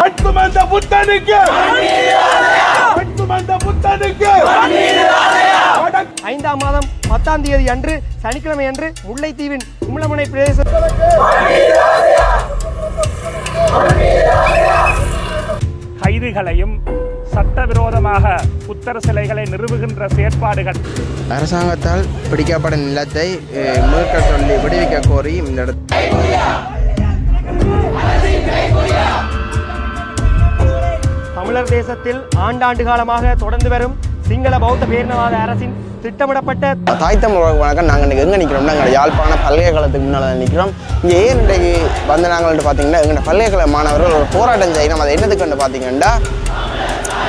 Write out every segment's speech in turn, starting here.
சுமந்த புத்தனுக்கு. சுமந்த புத்தனுக்கு. ஐந்தாம் மாதம் பத்தாம் தேதி அன்று சனிக்கிழமை அன்று முல்லைத்தீவின் கும்பலமுனை பிரதேச கைதுகளையும் சட்டவிரோதமாக புத்தர் சிலைகளை நிறுவுகின்ற செயற்பாடுகள். அரசாங்கத்தால் பிடிக்கப்பட்ட நிலத்தை மீட்க சொல்லி விடுவிக்க கோரி இந்த இடத்தில் தமிழர் தேசத்தில் ஆண்டாண்டு காலமாக தொடர்ந்து வரும் சிங்கள பௌத்த பேரினவாத அரசின் திட்டமிடப்பட்ட தாய் தமிழ் வணக்கம் நாங்கள் இன்றைக்கி எங்கே நிற்கிறோம்னா எங்கள் யாழ்ப்பாண பல்கலைக்கழகத்துக்கு முன்னால் நிற்கிறோம் இங்கே ஏன் இன்றைக்கு வந்து நாங்கள் பார்த்தீங்கன்னா எங்கள் பல்கலைக்கழக மாணவர்கள் ஒரு போராட்டம் செய்யணும். அதை என்னதுக்குன்னு பார்த்தீங்கன்னா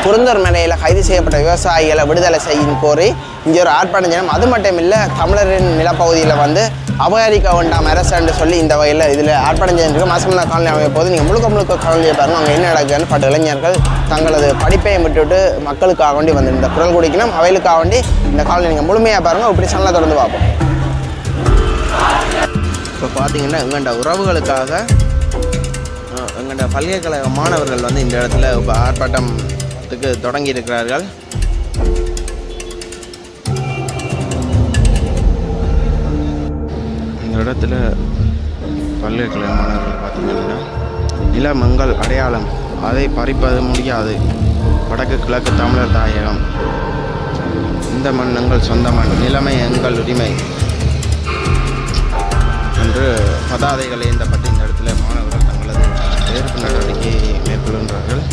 குருந்தூர் மேடையில் கைது செய்யப்பட்ட விவசாயிகளை விடுதலை செய்யும் கோரி இங்கே ஒரு ஆர்ப்பாட்டம் செய்யணும். அது மட்டும் இல்லை தமிழரின் நிலப்பகுதியில் வந்து அபகரிக்க வேண்டாம் அரசு சொல்லி இந்த வகையில் இதில் ஆர்ப்பாட்டம் செஞ்சிருக்கோம் மாசமல்லா காலனி அமைய போது நீங்கள் முழுக்க முழுக்க காலனியை பாருங்கள் அங்கே என்ன நடக்குதுன்னு பட்ட இளைஞர்கள் தங்களது படிப்பையும் விட்டுவிட்டு மக்களுக்காக வேண்டி வந்து இந்த குரல் குடிக்கணும். அவைகளுக்காக வேண்டி இந்த காலனி நீங்கள் முழுமையாக பாருங்கள் இப்படி சேனலை தொடர்ந்து பார்ப்போம். இப்போ பார்த்தீங்கன்னா எங்கண்ட உறவுகளுக்காக அஹ், பல்கலைக்கழக மாணவர்கள் வந்து இந்த இடத்துல இப்போ ஆர்ப்பாட்டம் போகிறதுக்கு தொடங்கி இருக்கிறார்கள் இந்த இடத்துல பல்கலைக்கழக மாணவர்கள் பார்த்தீங்கன்னா நிலமங்கள் அடையாளம் அதை பறிப்பது முடியாது. வடக்கு கிழக்கு தமிழர் தாயகம். இந்த மண் எங்கள் சொந்த மண் நிலைமை எங்கள் உரிமை என்று பதாதைகள் ஏந்தப்பட்டு இந்த இடத்துல மாணவர்கள் தங்களது எதிர்ப்பு நடவடிக்கையை மேற்கொள்கின்றார்கள்.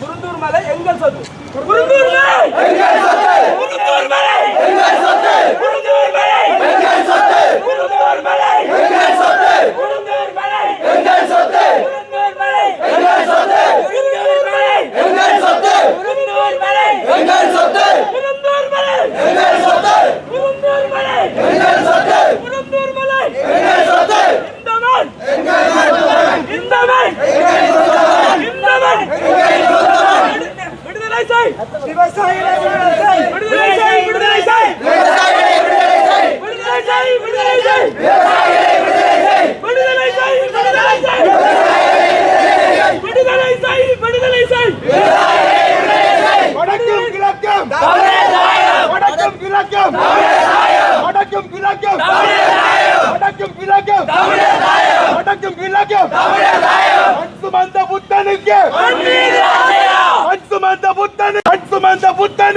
குருந்தூர் மலை எங்கள் சொத்து. குருந்தூர் மலை. எங்கள் சொத்து. குருந்தூர் மலை. எங்கள் சொத்து. குருந்தூர் மலை. எங்கள் சொத்து. குருந்தூர் மலை. எங்கள் சொத்து. குருந்தூர் மலை. எங்கள் சொத்து. குருந்தூர் மலை. எங்கள் சொத்து. விவசாயிகளை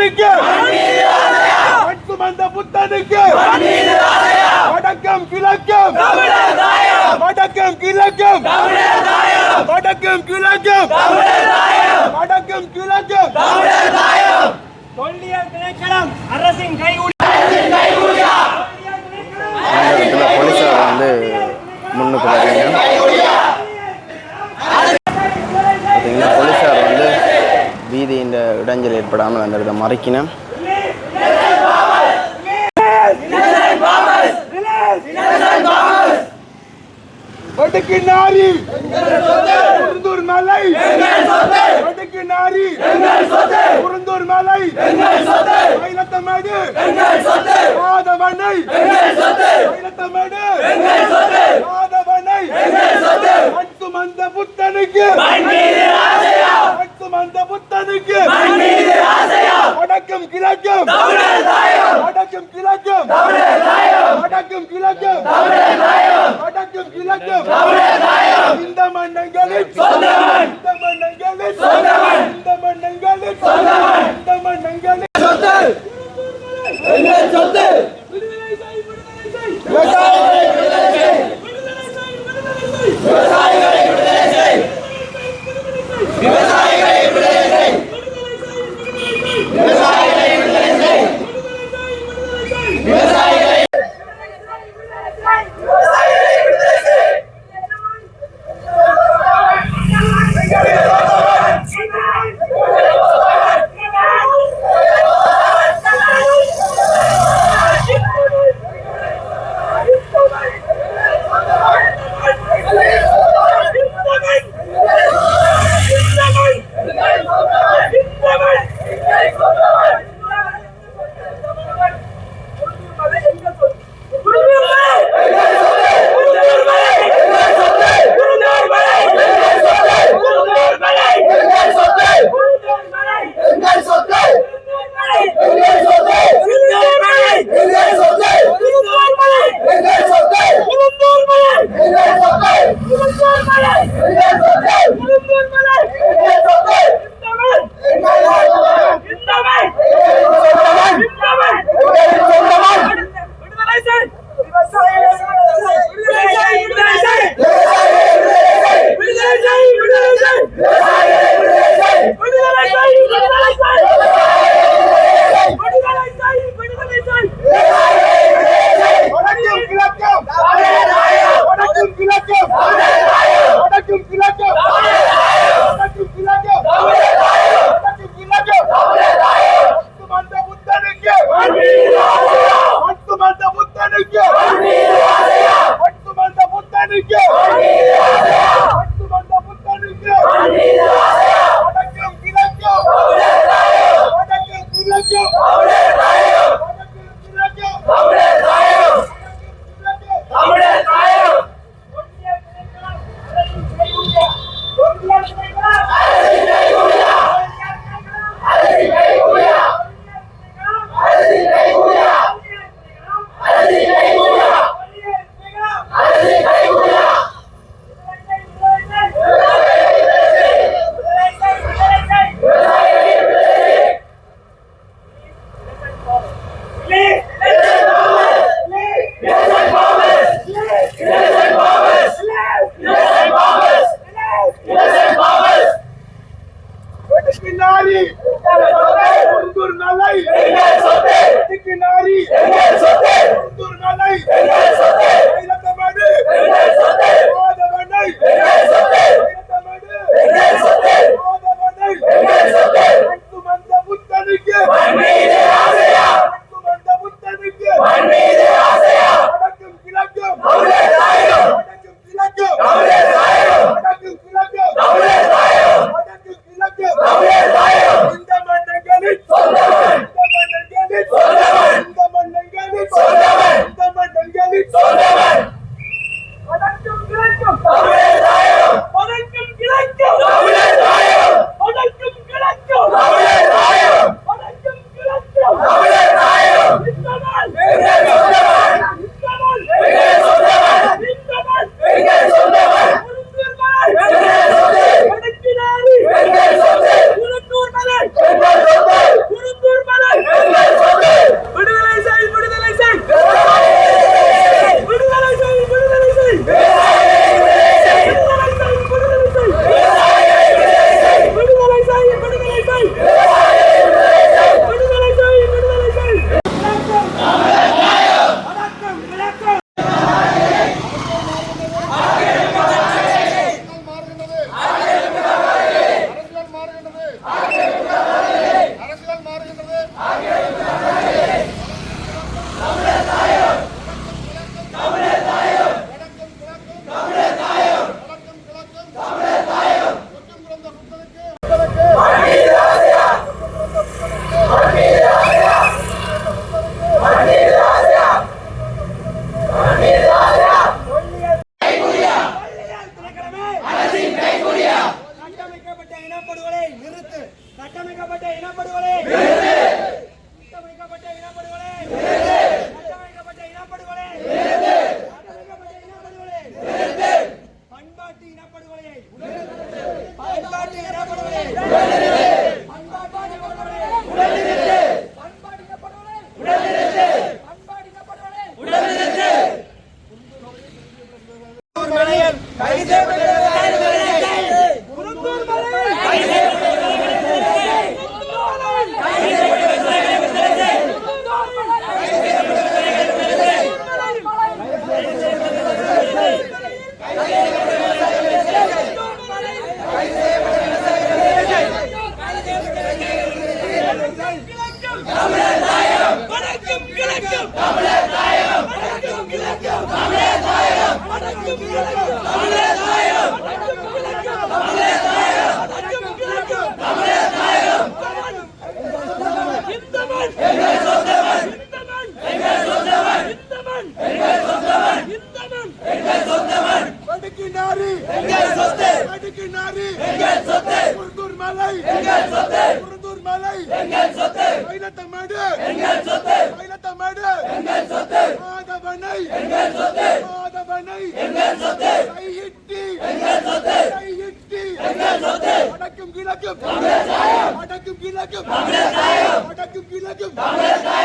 புத்தனுக்கு சுமந்த புத்தனுக்கு வடக்கம் கிழக்கும். வடக்கம் கிழக்கும். வடக்கம் கிழக்கும். வடக்கம் கிழக்கும். தொல்லியல் திணைக்களம் அரசின் கைகூலி. போலீஸார் வந்து முன்னுக்கு வர்றீங்க பார்த்தீங்கன்னா போலீஸார் வந்து வீதியின் இடைஞ்சல் ஏற்படாமல் அந்த இடத்தை மறைக்கினேன் வடக்கு நாரி. குருந்தூர் மலை. வடக்கு நாரி. குருந்தூர் மலை. நாரி. குந்தூர் நாளை சொத்து நாரி. சொத்து குந்தூர் நாளை மண் வடுக்கினாரி எங்கள் சொத்து வடுக்கினாரி எங்கள் சொத்து குருந்தூர் மலை எங்கள் சொத்து குருந்தூர் மலை எங்கள் சொத்து மயிலத்தமேடு எங்கள் சொத்து மயிலத்தமேடு எங்கள் சொத்து மாதவனை எங்கள் சொத்து மாதவனை எங்கள் சொத்து கையிட்டி எங்கள் சொத்து கையிட்டி எங்கள் சொத்து வடக்கும் கிழக்கும் வடக்கும் கிழக்கும் வடக்கும் கிழக்கும் விவசாயிகளை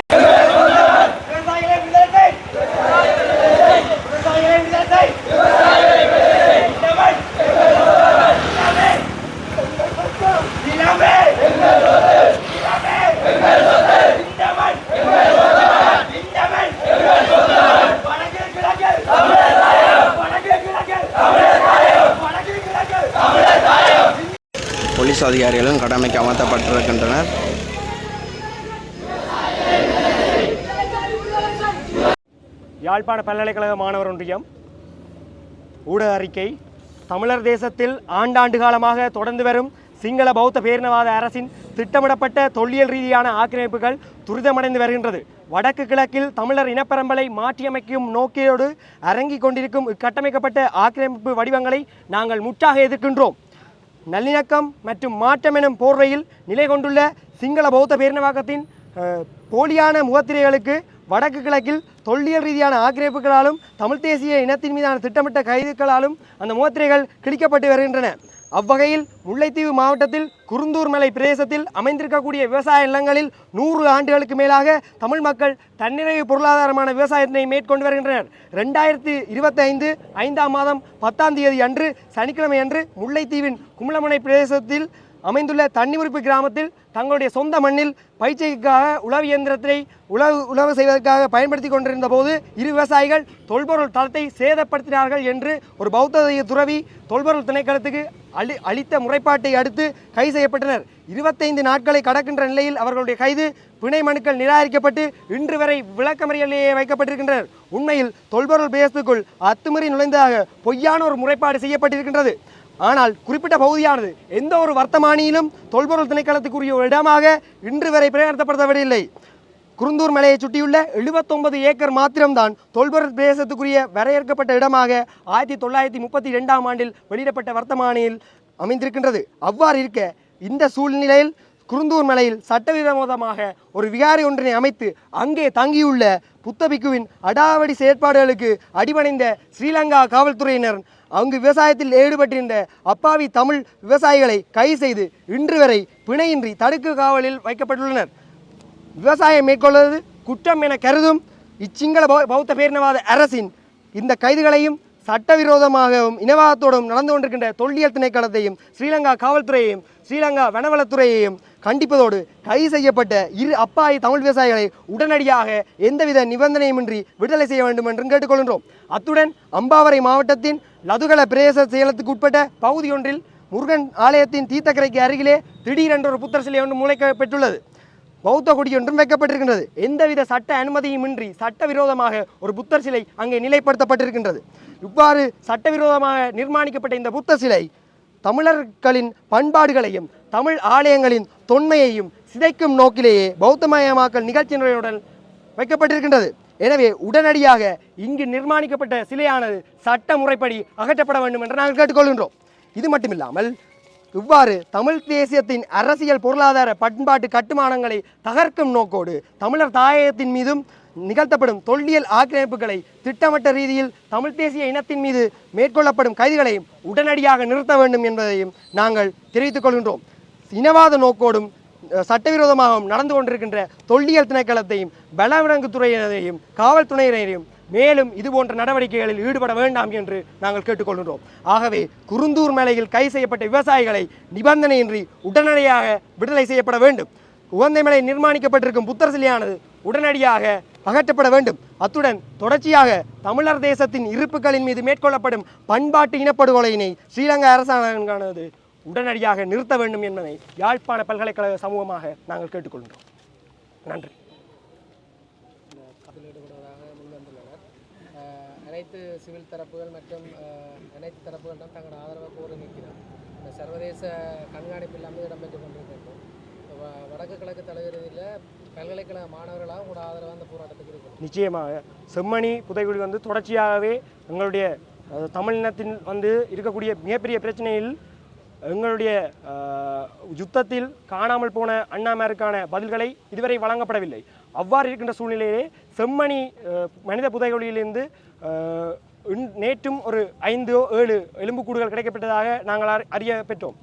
போலீஸ் அதிகாரிகளும் கடமைக்கு அமர்த்தப்பட்டிருக்கின்றனர். யாழ்ப்பாண பல்கலைக்கழக மாணவர் ஒன்றியம் ஊடக அறிக்கை தமிழர் தேசத்தில் ஆண்டாண்டு காலமாக தொடர்ந்து வரும் சிங்கள பௌத்த பேரினவாத அரசின் திட்டமிடப்பட்ட தொல்லியல் ரீதியான ஆக்கிரமிப்புகள் துரிதமடைந்து வருகின்றது. வடக்கு கிழக்கில் தமிழர் இனப்பரம்பலை மாற்றியமைக்கும் நோக்கியோடு அரங்கிக் கொண்டிருக்கும் இக்கட்டமைக்கப்பட்ட ஆக்கிரமிப்பு வடிவங்களை நாங்கள் முற்றாக எதிர்க்கின்றோம். நல்லிணக்கம் மற்றும் மாற்றம் எனும் போர்வையில் நிலை கொண்டுள்ள சிங்கள பௌத்த பேரினவாக்கத்தின் போலியான முகத்திரைகளுக்கு வடக்கு கிழக்கில் தொல்லியல் ரீதியான ஆக்கிரமிப்புகளாலும் தமிழ் தேசிய இனத்தின் மீதான திட்டமிட்ட கைதுகளாலும் அந்த முகத்திரைகள் கிழிக்கப்பட்டு வருகின்றன. அவ்வகையில் முல்லைத்தீவு மாவட்டத்தில் குருந்தூர் மலை பிரதேசத்தில் அமைந்திருக்கக்கூடிய விவசாய நிலங்களில் நூறு ஆண்டுகளுக்கு மேலாக தமிழ் மக்கள் தன்னிறைவு பொருளாதாரமான விவசாயத்தினை மேற்கொண்டு வருகின்றனர். ரெண்டாயிரத்தி இருபத்தி ஐந்து ஐந்தாம் மாதம் பத்தாம் தேதி அன்று சனிக்கிழமை அன்று முல்லைத்தீவின் கும்பலமுனை பிரதேசத்தில் அமைந்துள்ள தண்ணிமுறிப்பு கிராமத்தில் தங்களுடைய சொந்த மண்ணில் பயிற்சிக்காக உழவு இயந்திரத்தை உழவு உழவு செய்வதற்காக பயன்படுத்தி கொண்டிருந்த போது இரு விவசாயிகள் தொல்பொருள் தளத்தை சேதப்படுத்தினார்கள் என்று ஒரு பௌத்த துறவி தொல்பொருள் திணைக்களத்துக்கு அளி அளித்த முறைப்பாட்டை அடுத்து கைது செய்யப்பட்டனர். இருபத்தைந்து நாட்களை கடக்கின்ற நிலையில் அவர்களுடைய கைது பிணை மனுக்கள் நிராகரிக்கப்பட்டு இன்று வரை விளக்கமறியலேயே வைக்கப்பட்டிருக்கின்றனர். உண்மையில் தொல்பொருள் பேசத்துக்குள் அத்துமீறி நுழைந்ததாக பொய்யான ஒரு முறைப்பாடு செய்யப்பட்டிருக்கின்றது. ஆனால் குறிப்பிட்ட பகுதியானது எந்த ஒரு வர்த்தமானியிலும் தொல்பொருள் திணைக்களத்துக்குரிய ஒரு இடமாக இன்று வரை பிரகடனப்படுத்தப்படவில்லை குருந்தூர் மலையை சுற்றியுள்ள 79 ஏக்கர் மாத்திரம்தான் தொல்பொருள் பிரதேசத்துக்குரிய வரையறுக்கப்பட்ட இடமாக ஆயிரத்தி தொள்ளாயிரத்தி முப்பத்தி ரெண்டாம் ஆண்டில் வெளியிடப்பட்ட வர்த்தமானியில் அமைந்திருக்கின்றது. அவ்வாறு இருக்க இந்த சூழ்நிலையில் குருந்தூர் மலையில் சட்டவிரோதமாக ஒரு விகாரி ஒன்றினை அமைத்து அங்கே தங்கியுள்ள புத்தபிக்குவின் அடாவடி செயற்பாடுகளுக்கு அடிபணிந்த ஸ்ரீலங்கா காவல்துறையினர் அங்கு விவசாயத்தில் ஈடுபட்டிருந்த அப்பாவி தமிழ் விவசாயிகளை கைது செய்து இன்று வரை பிணையின்றி தடுக்கு காவலில் வைக்கப்பட்டுள்ளனர். விவசாயம் மேற்கொள்வது குற்றம் என கருதும் இச்சிங்கள பௌ- பௌத்த பேரினவாத அரசின் இந்த கைதுகளையும் சட்டவிரோதமாகவும் இனவாதத்தோடும் நடந்து கொண்டிருக்கின்ற தொல்லியல் திணைக்களத்தையும் ஸ்ரீலங்கா காவல்துறையையும் ஸ்ரீலங்கா வனவளத்துறையையும் கண்டிப்பதோடு கைது செய்யப்பட்ட இரு அப்பாவி தமிழ் விவசாயிகளை உடனடியாக எந்தவித நிபந்தனையுமின்றி விடுதலை செய்ய வேண்டும் என்றும் கேட்டுக்கொள்கின்றோம். அத்துடன் அம்பாவரை மாவட்டத்தின் லதுகல பிரதேச செயலத்துக்கு உட்பட்ட பகுதியொன்றில் முருகன் ஆலயத்தின் தீர்த்தக்கரைக்கு அருகிலே திடீரென்ற ஒரு புத்தர் சிலை ஒன்று முளைக்கப்பட்டுள்ளது பௌத்த கொடி ஒன்றும் வைக்கப்பட்டிருக்கின்றது. எந்தவித சட்ட அனுமதியுமின்றி சட்டவிரோதமாக ஒரு புத்தர் சிலை அங்கே நிலைப்படுத்தப்பட்டிருக்கின்றது. இவ்வாறு சட்டவிரோதமாக நிர்மாணிக்கப்பட்ட இந்த புத்தர் சிலை தமிழர்களின் பண்பாடுகளையும் தமிழ் ஆலயங்களின் தொன்மையையும் சிதைக்கும் நோக்கிலேயே பௌத்தமயமாக்கல் நிகழ்ச்சியினுடன் வைக்கப்பட்டிருக்கின்றது. எனவே உடனடியாக இங்கு நிர்மாணிக்கப்பட்ட சிலையானது சட்ட முறைப்படி அகற்றப்பட வேண்டும் என்று நாங்கள் கேட்டுக்கொள்கின்றோம். இது மட்டுமில்லாமல் இவ்வாறு தமிழ் தேசியத்தின் அரசியல் பொருளாதார பண்பாட்டு கட்டுமானங்களை தகர்க்கும் நோக்கோடு தமிழர் தாயகத்தின் மீதும் நிகழ்த்தப்படும் தொல்லியல் ஆக்கிரமிப்புகளை திட்டமிட்ட ரீதியில் தமிழ் தேசிய இனத்தின் மீது மேற்கொள்ளப்படும் கைதுகளையும் உடனடியாக நிறுத்த வேண்டும் என்பதையும் நாங்கள் தெரிவித்துக் கொள்கின்றோம். இனவாத நோக்கோடும் சட்டவிரோதமாக சட்டவிரோதமாகவும் நடந்து கொண்டிருக்கின்ற தொல்லியல் திணைக்களத்தையும் பலவிலங்குத்துறையினரையும் காவல்துறையினரையும் மேலும் இது போன்ற நடவடிக்கைகளில் ஈடுபட வேண்டாம் என்று நாங்கள் கேட்டுக்கொள்கின்றோம். ஆகவே குருந்தூர் மலையில் கை செய்யப்பட்ட விவசாயிகளை நிபந்தனையின்றி உடனடியாக விடுதலை செய்யப்பட வேண்டும். உகந்தை மலை நிர்மாணிக்கப்பட்டிருக்கும் புத்தர் சிலையானது உடனடியாக அகற்றப்பட வேண்டும். அத்துடன் தொடர்ச்சியாக தமிழர் தேசத்தின் இருப்புகளின் மீது மேற்கொள்ளப்படும் பண்பாட்டு இனப்படுகொலையினை ஸ்ரீலங்கா அரசாங்கமானது உடனடியாக நிறுத்த வேண்டும் என்பதை யாழ்ப்பாண பல்கலைக்கழக சமூகமாக நாங்கள் கேட்டுக்கொள்கிறோம். நன்றி. அனைத்து சிவில் தரப்புகள் மற்றும் அனைத்து தரப்புகளிடம் தங்கள் ஆதரவை கோரி நிற்கிறோம் இந்த சர்வதேச கண்காணிப்பு இல்லாமல் இடம்பெற்று வ- வடக்கு கிழக்கு தலைவரில் பல்கலைக்கழக மாணவர்களாக உங்களோட ஆதரவாக அந்த போராட்டத்துக்கு இருக்கும் நிச்சயமாக செம்மணி புதைகுழி வந்து தொடர்ச்சியாகவே எங்களுடைய தமிழினத்தின் வந்து இருக்கக்கூடிய மிகப்பெரிய பிரச்சனையில் எங்களுடைய யுத்தத்தில் காணாமல் போன அண்ணாமாருக்கான பதில்களை இதுவரை வழங்கப்படவில்லை. அவ்வாறு இருக்கின்ற சூழ்நிலையிலே செம்மணி மனித புதைகுழியிலிருந்து நேற்றும் ஒரு ஐந்து ஏழு எலும்புக்கூடுகள் கிடைக்கப்பட்டதாக நாங்கள் அறி- அறிய பெற்றோம்.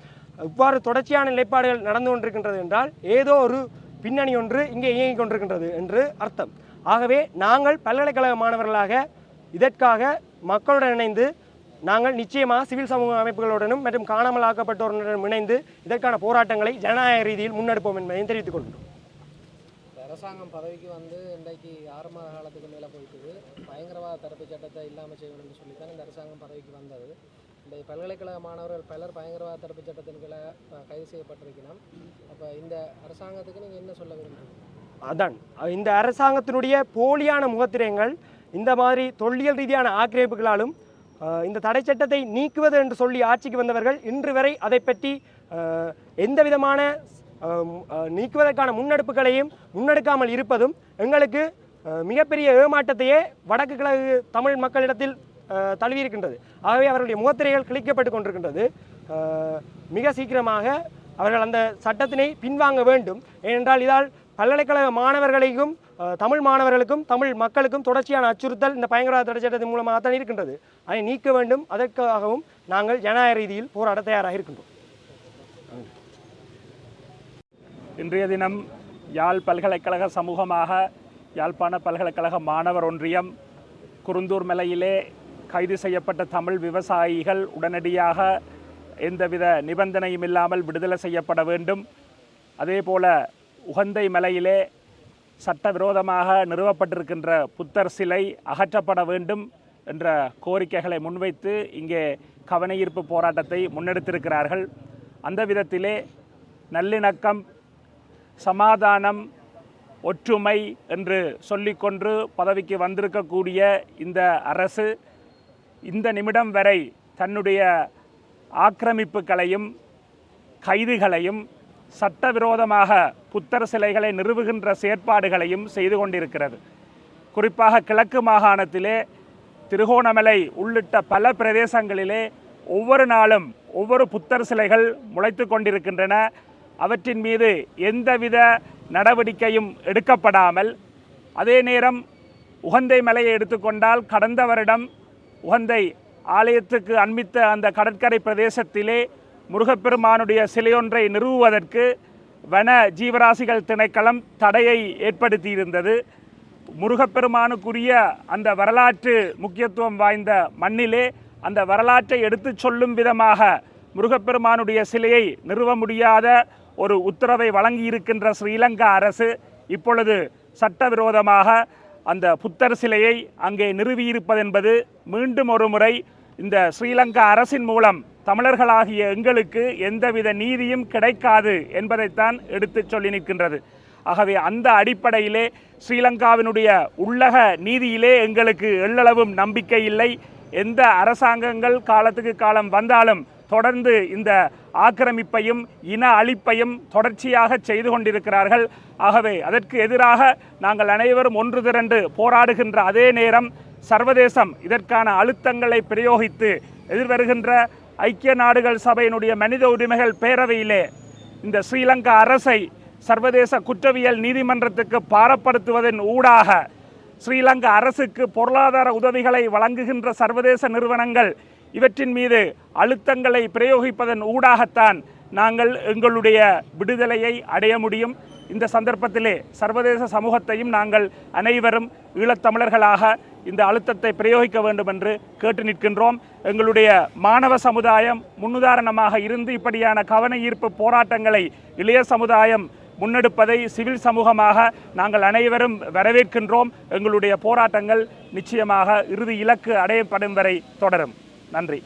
இவ்வாறு தொடர்ச்சியான நிலைப்பாடுகள் நடந்து கொண்டிருக்கின்றது என்றால் ஏதோ ஒரு பின்னணி ஒன்று இங்கே இயங்கிக் கொண்டிருக்கின்றது என்று அர்த்தம். ஆகவே நாங்கள் பல்கலைக்கழக மாணவர்களாக இதற்காக மக்களுடன் இணைந்து நாங்கள் நிச்சயமாக சிவில் சமூக அமைப்புகளுடனும் மற்றும் காணாமல் ஆக்கப்பட்டோருடனும் இணைந்து இதற்கான போராட்டங்களை ஜனநாயக ரீதியில் முன்னெடுப்போம் என்பதையும் தெரிவித்துக் கொள்கிறோம். இந்த அரசாங்கம் பதவிக்கு வந்து இன்றைக்கு ஆறு மாத காலத்துக்கு மேலே போயிட்டுது. பயங்கரவாத தடுப்பு சட்டத்தை இல்லாமல் செய்யணும்னு சொல்லி தான் இந்த அரசாங்கம் பதவிக்கு வந்தது. இந்த பல்கலைக்கழக மாணவர்கள் பலர் பயங்கரவாத தடுப்பு சட்டத்தின் கீழே கைது செய்யப்பட்டிருக்கணும் அப்போ இந்த அரசாங்கத்துக்கு நீங்கள் என்ன சொல்ல விரும்புகிறீங்க அதான். இந்த அரசாங்கத்தினுடைய போலியான முகத்திரங்கள் இந்த மாதிரி தொல்லியல் ரீதியான ஆக்கிரமிப்புகளாலும் இந்த தடை சட்டத்தை நீக்குவது என்று சொல்லி ஆட்சிக்கு வந்தவர்கள் இன்று வரை அதை பற்றி எந்த விதமான நீக்குவதற்கான முன்னெடுப்புகளையும் முன்னெடுக்காமல் இருப்பதும் எங்களுக்கு மிகப்பெரிய ஏமாற்றத்தையே வடக்கு கிழக்கு தமிழ் மக்களிடத்தில் தழுவியிருக்கின்றது. ஆகவே அவர்களுடைய முகத்திரைகள் கிழிக்கப்பட்டு கொண்டிருக்கின்றது. மிக சீக்கிரமாக அவர்கள் அந்த சட்டத்தினை பின்வாங்க வேண்டும். ஏனென்றால் இதால் பல்கலைக்கழக மாணவர்களையும் தமிழ் மாணவர்களுக்கும் தமிழ் மக்களுக்கும் தொடர்ச்சியான அச்சுறுத்தல் இந்த பயங்கரவாத தடை சட்டத்தின் மூலமாக தான் இருக்கின்றது. அதை நீக்க வேண்டும். அதற்காகவும் நாங்கள் ஜனநாயக ரீதியில் போராட தயாராக இருக்கின்றோம். இன்றைய தினம் யாழ் பல்கலைக்கழக சமூகமாக யாழ்ப்பாண பல்கலைக்கழக மாணவர் ஒன்றியம் குருந்தூர் மலையிலே கைது செய்யப்பட்ட தமிழ் விவசாயிகள் உடனடியாக எந்தவித நிபந்தனையும் இல்லாமல் விடுதலை செய்யப்பட வேண்டும். அதே போல உகந்தை மலையிலே சட்டவிரோதமாக நிறுவப்பட்டிருக்கின்ற புத்தர் சிலை அகற்றப்பட வேண்டும் என்ற கோரிக்கைகளை முன்வைத்து இங்கே கவனஈர்ப்பு போராட்டத்தை முன்னெடுத்திருக்கிறார்கள். அந்த விதத்திலே நல்லிணக்கம் சமாதானம் ஒற்றுமை என்று சொல்லிக்கொண்டு பதவிக்கு வந்திருக்கக்கூடிய இந்த அரசு இந்த நிமிடம் வரை தன்னுடைய ஆக்கிரமிப்புகளையும் கைதுகளையும் சட்டவிரோதமாக புத்தர் சிலைகளை நிறுவுகின்ற செயற்பாடுகளையும் செய்து கொண்டிருக்கிறது. குறிப்பாக கிழக்கு மாகாணத்திலே திருகோணமலை உள்ளிட்ட பல பிரதேசங்களிலே ஒவ்வொரு நாளும் ஒவ்வொரு புத்தர் சிலைகள் முளைத்து கொண்டிருக்கின்றன. அவற்றின் மீது எந்தவித நடவடிக்கையும் எடுக்கப்படாமல் அதே நேரம் உகந்தை மலையை எடுத்துக்கொண்டால் கடந்த வருடம் உகந்தை ஆலயத்துக்கு அண்மித்த அந்த கடற்கரை பிரதேசத்திலே முருகப்பெருமானுடைய சிலையொன்றை நிறுவுவதற்கு வன ஜீவராசிகள் திணைக்களம் தடையை ஏற்படுத்தியிருந்தது. முருகப்பெருமானுக்குரிய அந்த வரலாற்று முக்கியத்துவம் வாய்ந்த மண்ணிலே அந்த வரலாற்றை எடுத்துச் சொல்லும் விதமாக முருகப்பெருமானுடைய சிலையை நிறுவ முடியாத ஒரு உத்தரவை வழங்கியிருக்கின்ற ஸ்ரீலங்கா அரசு இப்பொழுது சட்டவிரோதமாக அந்த புத்தர் சிலையை அங்கே நிறுவியிருப்பதென்பது மீண்டும் ஒரு முறை இந்த ஸ்ரீலங்கா அரசின் மூலம் தமிழர்களாகிய எங்களுக்கு எந்தவித நீதியும் கிடைக்காது என்பதைத்தான் எடுத்துச் சொல்லி நிற்கின்றது. ஆகவே அந்த அடிப்படையிலே ஸ்ரீலங்காவினுடைய உள்ளக நீதியிலே எங்களுக்கு எள்ளளவும் நம்பிக்கை இல்லை. எந்த அரசாங்கங்கள் காலத்துக்கு காலம் வந்தாலும் தொடர்ந்து இந்த ஆக்கிரமிப்பையும் இன அழிப்பையும் தொடர்ச்சியாக செய்து கொண்டிருக்கிறார்கள். ஆகவே அதற்கு எதிராக நாங்கள் அனைவரும் ஒன்று திரண்டு போராடுகின்ற அதே நேரம் சர்வதேசம் இதற்கான அழுத்தங்களை பிரயோகித்து எதிர்வருகின்ற ஐக்கிய நாடுகள் சபையினுடைய மனித உரிமைகள் பேரவையிலே இந்த ஸ்ரீலங்கா அரசை சர்வதேச குற்றவியல் நீதிமன்றத்துக்கு பாரப்படுத்துவதன் ஊடாக ஸ்ரீலங்கா அரசுக்கு பொருளாதார உதவிகளை வழங்குகின்ற சர்வதேச நிறுவனங்கள் இவற்றின் மீது அழுத்தங்களை பிரயோகிப்பதன் ஊடாகத்தான் நாங்கள் எங்களுடைய விடுதலையை அடைய முடியும். இந்த சந்தர்ப்பத்திலே சர்வதேச சமூகத்தையும் நாங்கள் அனைவரும் ஈழத்தமிழர்களாக இந்த அழுத்தத்தை பிரயோகிக்க வேண்டும் என்று கேட்டு நிற்கின்றோம். எங்களுடைய மாணவ சமுதாயம் முன்னுதாரணமாக இருந்து இப்படியான கவன ஈர்ப்பு போராட்டங்களை இளைய சமுதாயம் முன்னெடுப்பதை சிவில் சமூகமாக நாங்கள் அனைவரும் வரவேற்கின்றோம். எங்களுடைய போராட்டங்கள் நிச்சயமாக இறுதி இலக்கு அடையப்படும் வரை தொடரும். நன்றி.